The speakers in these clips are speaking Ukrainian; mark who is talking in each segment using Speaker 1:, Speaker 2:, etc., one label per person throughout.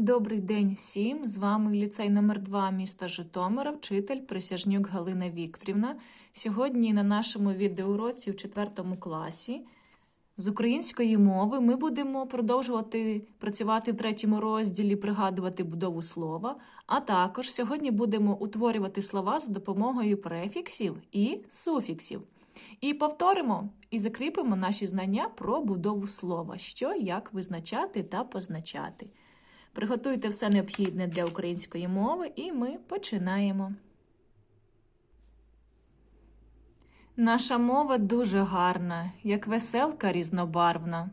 Speaker 1: Добрий день всім! З вами ліцей номер 2 міста Житомира, вчитель Присяжнюк Галина Вікторівна. Сьогодні на нашому відеоуроці в 4 класі з української мови ми будемо продовжувати працювати в третьому розділі, пригадувати будову слова. А також сьогодні будемо утворювати слова за допомогою префіксів і суфіксів. І повторимо і закріпимо наші знання про будову слова, що як визначати та позначати. Приготуйте все необхідне для української мови, і ми починаємо. Наша мова дуже гарна, як веселка різнобарвна.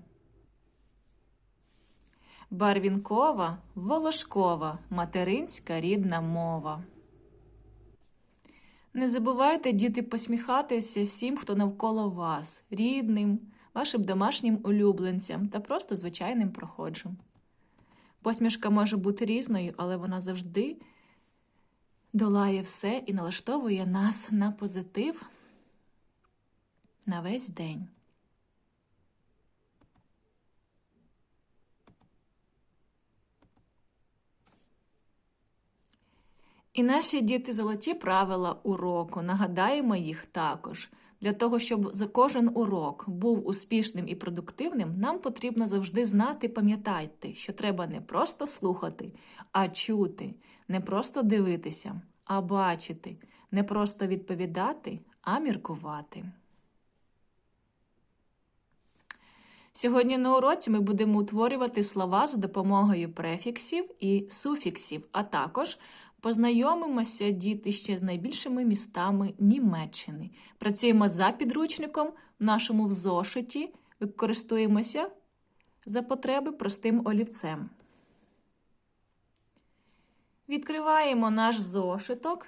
Speaker 1: Барвінкова, волошкова, материнська рідна мова. Не забувайте, діти, посміхатися всім, хто навколо вас, рідним, вашим домашнім улюбленцям та просто звичайним проходжим. Посмішка може бути різною, але вона завжди долає все і налаштовує нас на позитив на весь день. І наші діти золоті правила уроку. Нагадаємо їх також. Для того, щоб за кожен урок був успішним і продуктивним, нам потрібно завжди знати, пам'ятайте, що треба не просто слухати, а чути, не просто дивитися, а бачити, не просто відповідати, а міркувати. Сьогодні на уроці ми будемо утворювати слова за допомогою префіксів і суфіксів, а також Познайомимося, діти, ще з найбільшими містами Німеччини. Працюємо за підручником в нашому взошиті, використовуємося за потреби простим олівцем. Відкриваємо наш зошиток,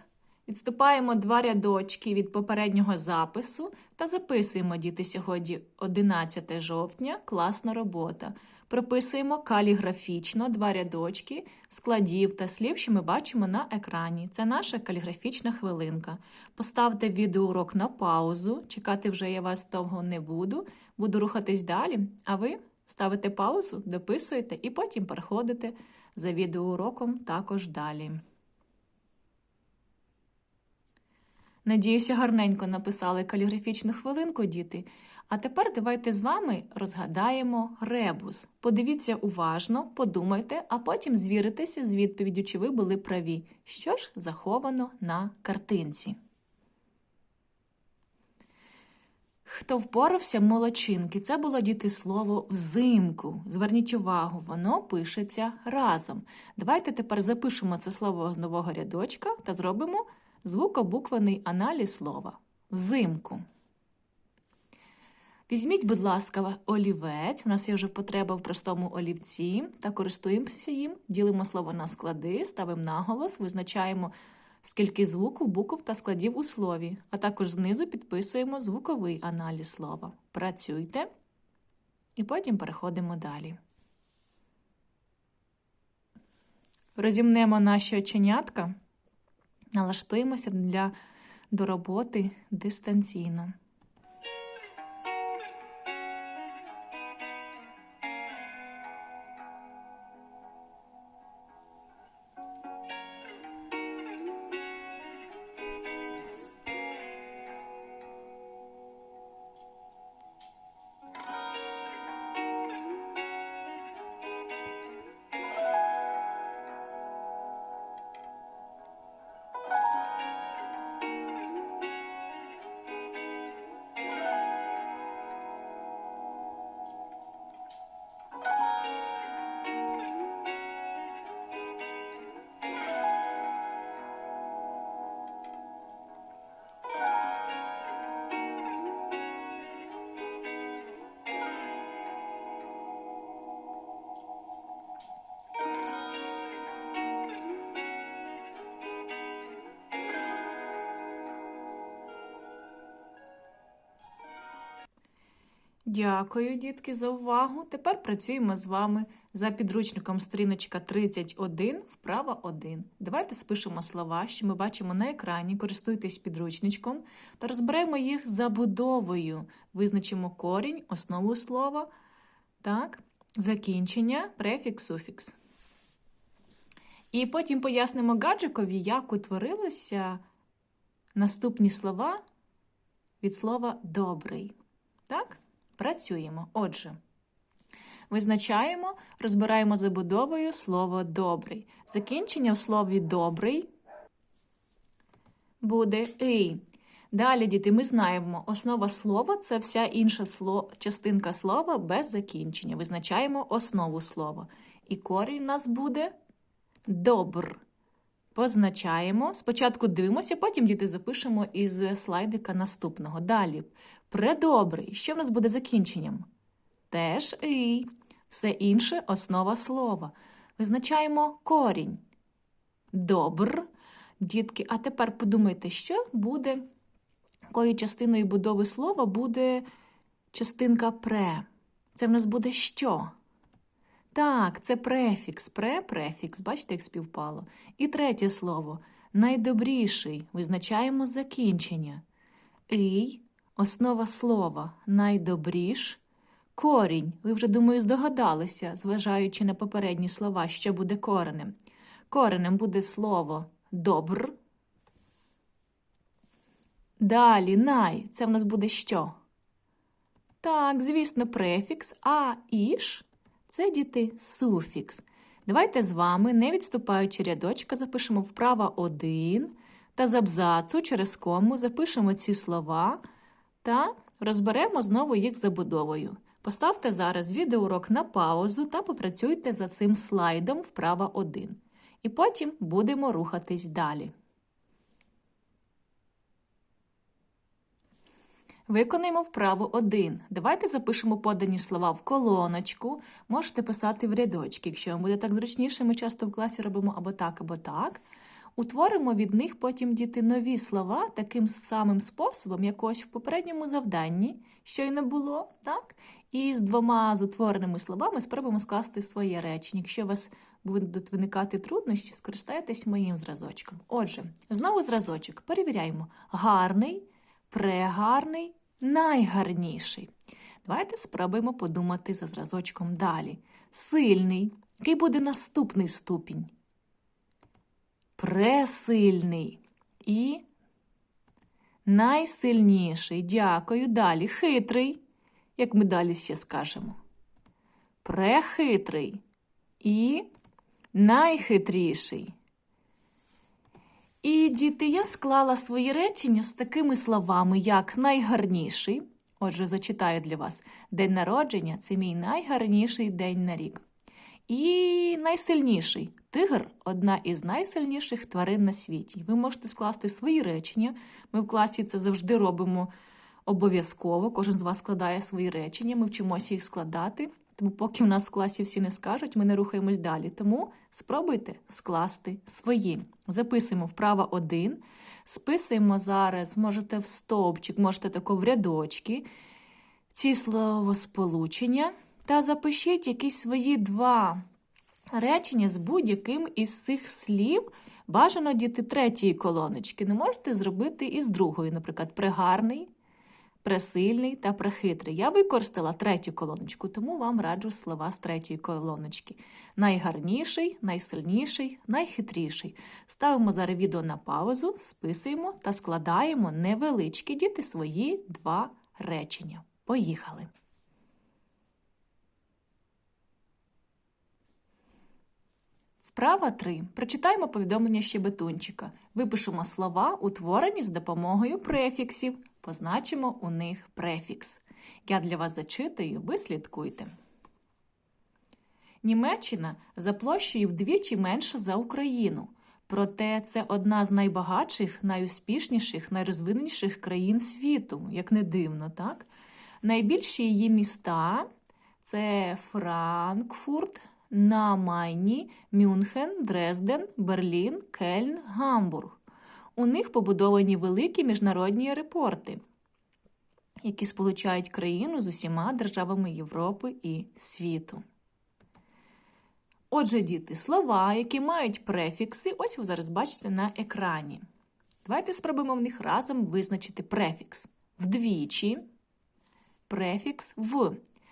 Speaker 1: відступаємо два рядочки від попереднього запису та записуємо діти сьогодні 11 жовтня, класна робота. Прописуємо каліграфічно два рядочки складів та слів, що ми бачимо на екрані. Це наша каліграфічна хвилинка. Поставте відеоурок на паузу, чекати вже я вас довго не буду. Буду рухатись далі, а ви ставите паузу, дописуєте і потім переходите за відеоуроком також далі. Надіюся, гарненько написали каліграфічну хвилинку, діти. А тепер давайте з вами розгадаємо ребус. Подивіться уважно, подумайте, а потім звіритеся з відповіддю, чи ви були праві. Що ж заховано на картинці? Хто впорався молодчинки? Це було діти слово взимку. Зверніть увагу, воно пишеться разом. Давайте тепер запишемо це слово з нового рядочка та зробимо звукобуквений аналіз слова. Взимку. Візьміть, будь ласка, олівець. У нас є вже потреба в простому олівці та користуємося їм, ділимо слово на склади, ставимо наголос, визначаємо, скільки звуків, букв та складів у слові, а також знизу підписуємо звуковий аналіз слова. Працюйте і потім переходимо далі. Розімнемо наші оченятка, налаштуємося для до роботи дистанційно. Дякую, дітки, за увагу. Тепер працюємо з вами за підручником сторіночка 31, вправа 1. Давайте спишемо слова, що ми бачимо на екрані, користуйтесь підручничком та розберемо їх забудовою. Визначимо корінь, основу слова, так, закінчення, префікс, суфікс. І потім пояснимо гаджикові, як утворилися наступні слова від слова добрий. Так? Працюємо. Отже, визначаємо, розбираємо забудовою слово добрий. Закінчення в слові добрий буде «ий». Далі, діти, ми знаємо, основа слова це вся інша сло... частинка слова без закінчення. Визначаємо основу слова. І корінь у нас буде добр. Позначаємо. Спочатку дивимося, потім діти запишемо із слайдика наступного. Далі. Предобрий. Що в нас буде закінченням? Теж «ий». Все інше основа слова. Визначаємо корінь. Добр. Дітки, а тепер подумайте, що буде, якою частиною будови слова буде частинка пре. Це в нас буде що? Так, це префікс, пре, префікс. Бачите, як співпало. І третє слово найдобріший. Визначаємо закінчення. Ій, основа слова найдобріш. Корінь. Ви вже, думаю, здогадалися, зважаючи на попередні слова, що буде коренем. Коренем буде слово добр. Далі най. Це в нас буде що? Так, звісно, префікс, а іш це діти суфікс. Давайте з вами, не відступаючи рядочка, запишемо вправо один та з абзацу через кому запишемо ці слова та розберемо знову їх забудовою. Поставте зараз відеоурок на паузу та попрацюйте за цим слайдом вправо 1. І потім будемо рухатись далі. Виконаємо вправу 1. Давайте запишемо подані слова в колоночку. Можете писати в рядочки, якщо вам буде так зручніше, ми часто в класі робимо або так, або так. Утворимо від них потім діти нові слова таким самим способом, як ось в попередньому завданні, що й не було, так? І з двома з утвореними словами спробуємо скласти своє речення. Якщо у вас будуть виникати труднощі, скористайтесь моїм зразочком. Отже, знову зразочок. Перевіряємо. Гарний, прегарний, найгарніший. Давайте спробуємо подумати за зразочком далі. Сильний. Який буде наступний ступінь? Пресильний і найсильніший. Дякую. Далі. Хитрий. Як ми далі ще скажемо. Прехитрий і найхитріший. І, діти, я склала свої речення з такими словами, як найгарніший. Отже, зачитаю для вас: День народження це мій найгарніший день на рік. І найсильніший тигр одна із найсильніших тварин на світі. Ви можете скласти свої речення. Ми в класі це завжди робимо обов'язково. Кожен з вас складає свої речення, ми вчимося їх складати. Тому, поки в нас в класі всі не скажуть, ми не рухаємось далі. Тому спробуйте скласти свої. Записуємо вправо один. Списуємо зараз, можете в стовпчик, можете тако в рядочки ці словосполучення. Та запишіть якісь свої два речення з будь-яким із цих слів. Бажано діти третьої колоночки. Не можете зробити із другої, наприклад, пригарний, пресильний та прехитрий. Я використала третю колоночку, тому вам раджу слова з третьої колоночки. Найгарніший, найсильніший, найхитріший. Ставимо зараз відео на паузу, списуємо та складаємо невеличкі діти свої два речення. Поїхали! Вправа 3. Прочитаємо повідомлення щебетунчика. Випишемо слова, утворені з допомогою префіксів. Позначимо у них префікс. Я для вас зачитую, ви слідкуйте. Німеччина за площею вдвічі менша за Україну. Проте це одна з найбагатших, найуспішніших, найрозвиненіших країн світу, як не дивно, так? Найбільші її міста це Франкфурт, на Майні, Мюнхен, Дрезден, Берлін, Кельн, Гамбург. У них побудовані великі міжнародні аеропорти, які сполучають країну з усіма державами Європи і світу. Отже, діти, слова, які мають префікси, ось ви зараз бачите на екрані. Давайте спробуємо в них разом визначити префікс. Вдвічі, префікс в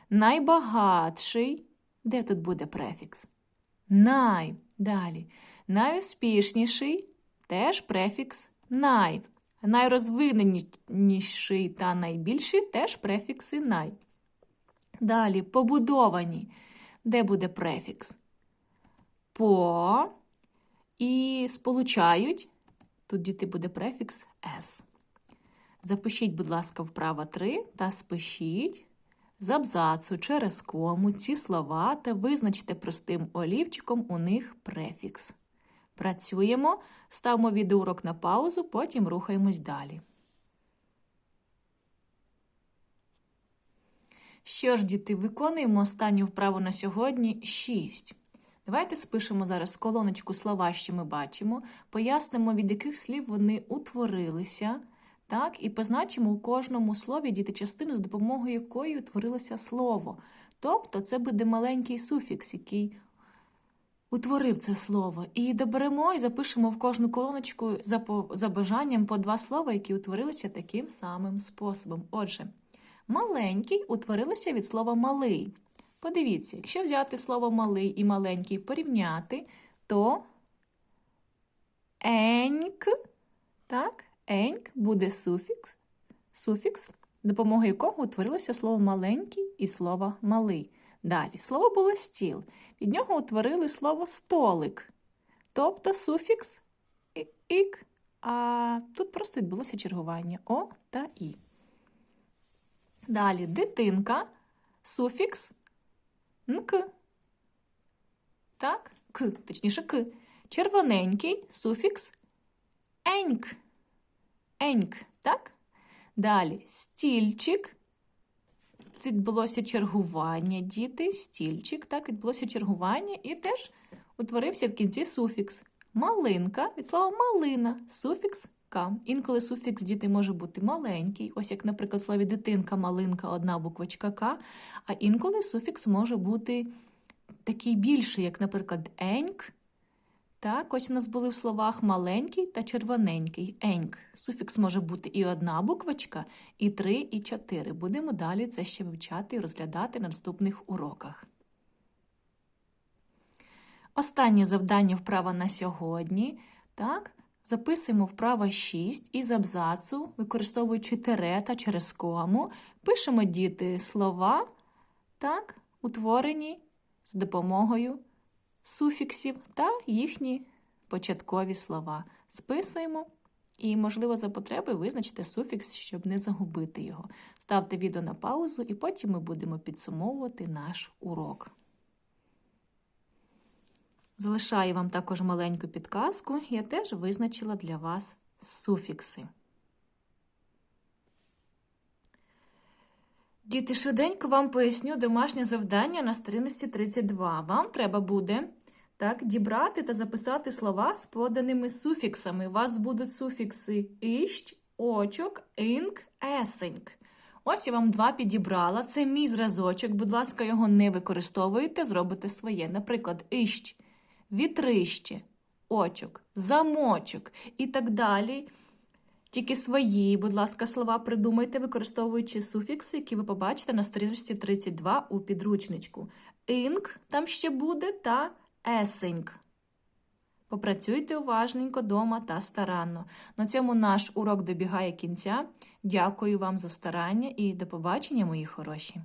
Speaker 1: найбагатший. Де тут буде префікс? Най. Далі. Найуспішніший теж префікс най. Найрозвиненіший та найбільший теж префікси най. Далі побудовані. Де буде префікс? По і сполучають. Тут діти буде префікс С. Запишіть, будь ласка, вправа 3 та спишіть з абзацу через кому ці слова та визначте простим олівчиком у них префікс. Працюємо, ставимо відеоурок на паузу, потім рухаємось далі. Що ж, діти, виконуємо останню вправу на сьогодні 6. Давайте спишемо зараз колоночку слова, що ми бачимо, пояснимо, від яких слів вони утворилися. Так, і позначимо у кожному слові діти частину, за допомогою якої утворилося слово. Тобто це буде маленький суфікс, який утворив це слово. І доберемо і запишемо в кожну колоночку за, по, за бажанням по два слова, які утворилися таким самим способом. Отже, маленький утворилося від слова малий. Подивіться, якщо взяти слово малий і маленький порівняти, то еньк, так, еньк буде суфікс, суфікс, допомогою якого утворилося слово маленький і слово малий. Далі слово було стіл. Від нього утворили слово столик, тобто суфікс ік, а тут просто відбулося чергування О та І. Далі дитинка, суфікс нк. Так, к, точніше к. Червоненький суфікс еньк. Еньк, так? Далі стільчик. Відбулося чергування, діти, стільчик, так, відбулося чергування і теж утворився в кінці суфікс. Малинка від слова малина, суфікс К. Інколи суфікс діти може бути маленький, ось як, наприклад, в слові дитинка, малинка, одна буквочка К, а інколи суфікс може бути такий більший, як, наприклад, еньк. Так, ось у нас були в словах маленький та червоненький еньк. Суфікс може бути і одна буквочка, і три, і чотири. Будемо далі це ще вивчати і розглядати на наступних уроках. Останнє завдання вправа на сьогодні. Так, Записуємо вправо 6 із абзацу, використовуючи тире та через кому, пишемо діти слова, так, утворені з допомогою суфіксів та їхні початкові слова. Списуємо і, можливо, за потреби визначте суфікс, щоб не загубити його. Ставте відео на паузу, і потім ми будемо підсумовувати наш урок. Залишаю вам також маленьку підказку, я теж визначила для вас суфікси. Діти, швиденько вам поясню домашнє завдання на сторінці 32. Вам треба буде так, дібрати та записати слова з поданими суфіксами. У вас будуть суфікси іщ, очок, інк, есеньк. Ось я вам два підібрала. Це мій зразочок. Будь ласка, його не використовуйте, зробите своє. Наприклад, іщ вітрище, очок, замочок і так далі. Тільки свої, будь ласка, слова придумайте, використовуючи суфікси, які ви побачите на сторінці 32 у підручничку. Інк там ще буде та есеньк. Попрацюйте уважненько дома та старанно. На цьому наш урок добігає кінця. Дякую вам за старання і до побачення, мої хороші!